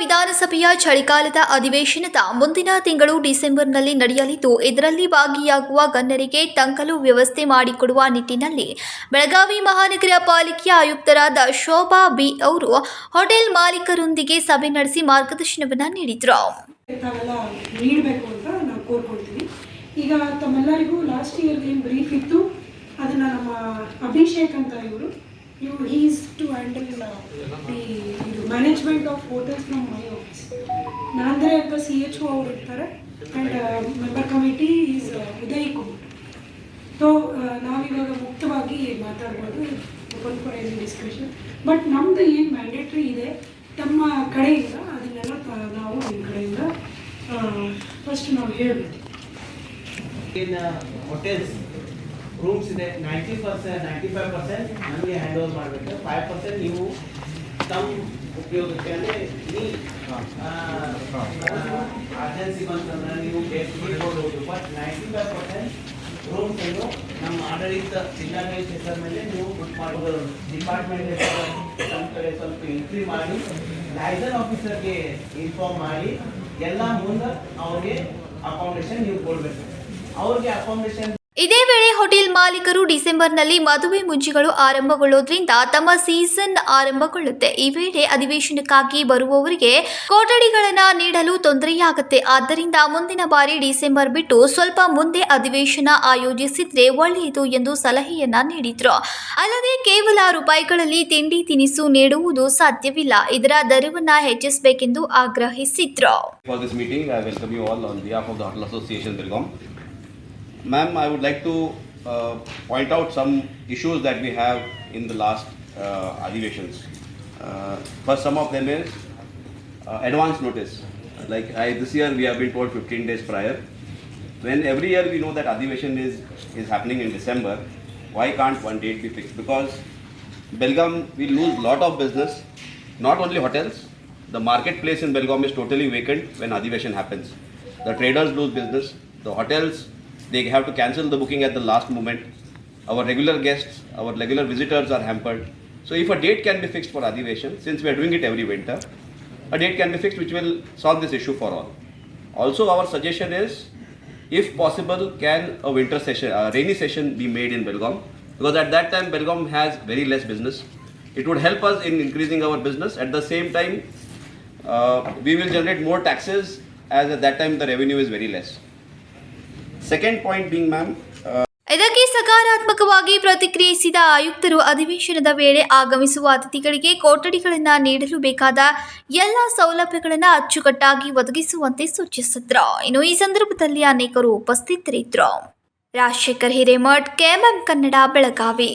ವಿಧಾನಸಭೆಯ ಚಳಿಗಾಲದ ಅಧಿವೇಶನದ ಮುಂದಿನ ತಿಂಗಳು ಡಿಸೆಂಬರ್ನಲ್ಲಿ ನಡೆಯಲಿದ್ದು, ಇದರಲ್ಲಿ ಭಾಗಿಯಾಗುವ ಗಣ್ಯರಿಗೆ ತಂಗಲು ವ್ಯವಸ್ಥೆ ಮಾಡಿಕೊಡುವ ನಿಟ್ಟಿನಲ್ಲಿ ಬೆಳಗಾವಿ ಮಹಾನಗರ ಪಾಲಿಕೆಯ ಆಯುಕ್ತರಾದ ಶೋಭಾ ಬಿ ಅವರು ಹೋಟೆಲ್ ಮಾಲೀಕರೊಂದಿಗೆ ಸಭೆ ನಡೆಸಿ ಮಾರ್ಗದರ್ಶನವನ್ನು ನೀಡಿದರು. ಈಗ ತಮ್ಮೆಲ್ಲರಿಗೂ ಲಾಸ್ಟ್ ಇಯರ್ ಏನು ಬ್ರೀಫ್ ಇತ್ತು, ಅದನ್ನು ನಮ್ಮ ಅಭಿಷೇಕ್ ಅಂತ ಇವರು ಇವರು ಈಸ್ ಟು ಹ್ಯಾಂಡಲ್ ದಿ ಇದು management of hotels from my office ನಾಂದ್ರೆ ಅಂತ ಸಿ ಎಚ್ ಒ ಅವರು ಇರ್ತಾರೆ and member committee is Uday Kumar so ನಾವಿವಾಗ ಮುಕ್ತವಾಗಿ ಮಾತಾಡ್ಬೋದು open for any discussion but ನಮ್ಮದು ಏನು ಮ್ಯಾಂಡೇಟ್ರಿ ಇದೆ, ತಮ್ಮ ಕಡೆಯಿಂದ, ಅದನ್ನೆಲ್ಲ ನಾವು ನಿಮ್ಮ ಕಡೆಯಿಂದ ಫಸ್ಟ್ ನಾವು ಹೇಳ್ಬೇಕು. ಇನ್ ಹೋಟೆಲ್ಸ್ ರೂಮ್ಸ್ ಇದೆ. Ninety percent ninety five percent ನಮಗೆ ಹ್ಯಾಂಡ್ ಓವರ್ ಮಾಡಬೇಕು. ಫೈವ್ ಪರ್ಸೆಂಟ್ ನೀವು ತಮ್ಮ ಉಪಯೋಗಕ್ಕೆ ಅಂದರೆ ನೀ ಅರ್ಜೆನ್ಸಿ ಬಂತಂದ್ರೆ ನೀವು ಕೊಡ್ಬೋದು but ninety five percent rooms ಅನ್ನು ನಮ್ಮ ಆಡಳಿತ ಜಿಲ್ಲಾಡಳಿತ ಹೆಸರ ಮೇಲೆ ನೀವು ಬುಕ್ ಮಾಡ್ಬೋದು. ಡಿಪಾರ್ಟ್ಮೆಂಟ್ ನಮ್ಮ ಕಡೆ ಸ್ವಲ್ಪ ಎಂಟ್ರಿ ಮಾಡಿ ಲೈಸನ್ ಆಫೀಸರ್ಗೆ ಇನ್ಫಾರ್ಮ್ ಮಾಡಿ ಎಲ್ಲ ಮುಂದೆ ಅವ್ರಿಗೆ ಅಕಾಮಿಡೇಷನ್ ನೀವು ಕೊಡಬೇಕು. ಅವ್ರಿಗೆ ಅಕಾಮಿಡೇಷನ್ ಇದೇ ವೇಳೆ ಹೋಟೆಲ್ ಮಾಲೀಕರು ಡಿಸೆಂಬರ್ನಲ್ಲಿ ಮದುವೆ ಮುಂಜಿಗಳು ಆರಂಭಗೊಳ್ಳೋದ್ರಿಂದ ತಮ್ಮ ಸೀಸನ್ ಆರಂಭಗೊಳ್ಳುತ್ತೆ. ಈ ವೇಳೆ ಅಧಿವೇಶನಕ್ಕಾಗಿ ಬರುವವರಿಗೆ ಕೊಠಡಿಗಳನ್ನು ನೀಡಲು ತೊಂದರೆಯಾಗುತ್ತೆ. ಆದ್ದರಿಂದ ಮುಂದಿನ ಬಾರಿ ಡಿಸೆಂಬರ್ ಬಿಟ್ಟು ಸ್ವಲ್ಪ ಮುಂದೆ ಅಧಿವೇಶನ ಆಯೋಜಿಸಿದ್ರೆ ಒಳ್ಳೆಯದು ಎಂದು ಸಲಹೆಯನ್ನ ನೀಡಿದ್ರು. ಅಲ್ಲದೆ ಕೇವಲ ರೂಪಾಯಿಗಳಲ್ಲಿ ತಿಂಡಿ ತಿನಿಸು ನೀಡುವುದು ಸಾಧ್ಯವಿಲ್ಲ. ಇದರ ದರವನ್ನು ಹೆಚ್ಚಿಸಬೇಕೆಂದು ಆಗ್ರಹಿಸಿದ್ರು. Ma'am, I would like to uh, point out some issues that we have in the last uh. Uh, first, some of them is uh, advance notice. Like I, this year, we have been told 15 days prior. When every year we know that adhivation is, is happening in December, why can't one date be fixed? Because Belgaum will lose a lot of business, not only hotels. The marketplace in Belgaum is totally vacant when adhivation happens. The traders lose business. The hotels they have to cancel the booking at the last moment. Our regular guests, our regular visitors are hampered. So if a date can be fixed for adhivation, since we are doing it every winter, a date can be fixed which will solve this issue for all. Also, our suggestion is, if possible, can a winter session, a rainy session be made in Belgaum? Because at that time, Belgaum has very less business. It would help us in increasing our business. At the same time, uh, we will generate more taxes as at that time the revenue is very less. Second point being uh, ಇದಕ್ಕೆ ಸಕಾರಾತ್ಮಕವಾಗಿ ಪ್ರತಿಕ್ರಿಯಿಸಿದ ಆಯುಕ್ತರು ಅಧಿವೇಶನದ ವೇಳೆ ಆಗಮಿಸುವ ಅತಿಥಿಗಳಿಗೆ ಕೊಠಡಿಗಳನ್ನು ನೀಡಲು ಬೇಕಾದ ಎಲ್ಲ ಸೌಲಭ್ಯಗಳನ್ನು ಅಚ್ಚುಕಟ್ಟಾಗಿ ಒದಗಿಸುವಂತೆ ಸೂಚಿಸಿದ್ರು. ಇನ್ನು ಈ ಸಂದರ್ಭದಲ್ಲಿ ಅನೇಕರು ಉಪಸ್ಥಿತರಿದ್ದರು. ರಾಜಶೇಖರ್ ಹಿರೇಮಠ್ ಕೆಎಂಎಂ ಕನ್ನಡ ಬೆಳಗಾವಿ.